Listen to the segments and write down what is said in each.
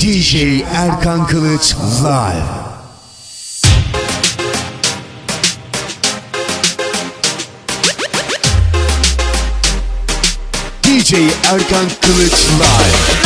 DJ Erkan Kılıç Live. DJ Erkan Kılıç Live.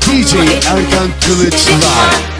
DJ Erkan live.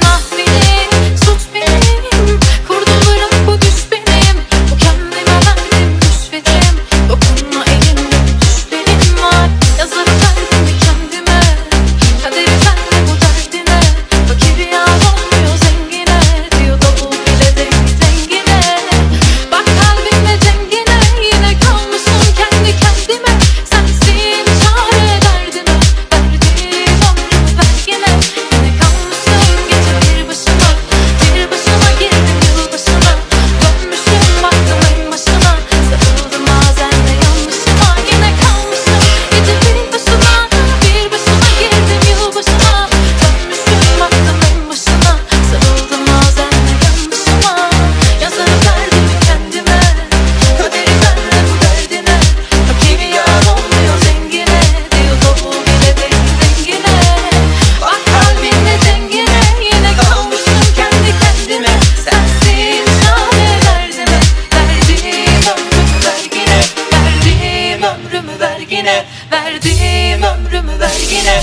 yine. Verdiğim ömrümü ver yine.